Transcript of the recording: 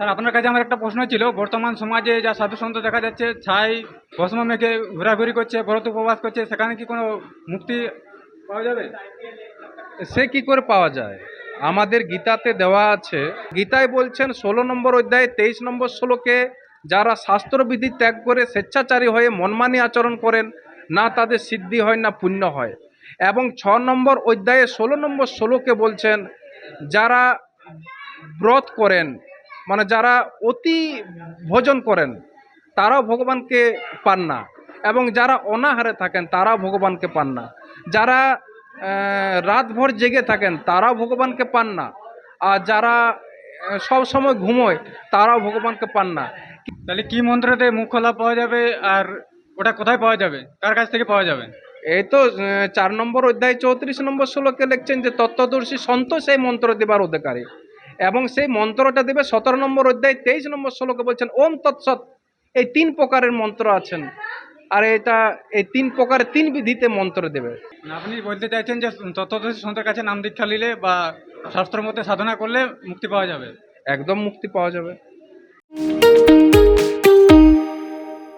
Sir আপনার কাছে আমার একটা প্রশ্ন ছিল, বর্তমান সমাজে যা সাধু সন্ত দেখা যাচ্ছে, ছাই ভস্ম মেখে ঘোরাঘুরি করছে ব্রত উপবাস করছে, সেখানে কি কোনো মুক্তি পাওয়া যাবে? সে কি করে পাওয়া যায়? আমাদের গীতাতে দেওয়া আছে, গীতায় বলছেন ষোলো নম্বর অধ্যায়ে তেইশ নম্বর শ্লোকে, যারা শাস্ত্রবিধি ত্যাগ করে স্বেচ্ছাচারী হয়ে মনমানি আচরণ করেন, না তাদের সিদ্ধি হয়, না পুণ্য হয়। এবং ছ নম্বর অধ্যায়ে ষোলো নম্বর শ্লোকে বলছেন, যারা ব্রত করেন মানে যারা অতি ভোজন করেন তারাও ভগবানকে পান না। এবং যারা অনাহারে থাকেন তারাও ভগবানকে পান না। যারা রাতভর জেগে থাকেন তারাও ভগবানকে পান না। আর যারা সব সময় ঘুমোয় তারাও ভগবানকে পান না। তাহলে কি মন্ত্রতে মুখ খোলা পাওয়া যাবে? আর ওটা কোথায় পাওয়া যাবে? কার কাছ থেকে পাওয়া যাবে? এই তো চার নম্বর অধ্যায় চৌত্রিশ নম্বর শ্লোকে লিখছেন যে তত্ত্বদর্শী সন্ত সেই মন্ত্র দেবার অধিকারী। এবং সেই মন্ত্রটা দেবে সতেরো নম্বর অধ্যায় তেইশ নম্বর শ্লোকে বলছেন ওম তৎসৎ এই তিন প্রকারের মন্ত্র আছেন। আর এটা এই তিন প্রকার তিন বিধিতে মন্ত্র দেবে। আপনি বলতে চাইছেন যে তত্ত্বদর্শী সন্তের কাছে নাম দীক্ষা নিলে বা শাস্ত্র মতে সাধনা করলে মুক্তি পাওয়া যাবে? একদম মুক্তি পাওয়া যাবে।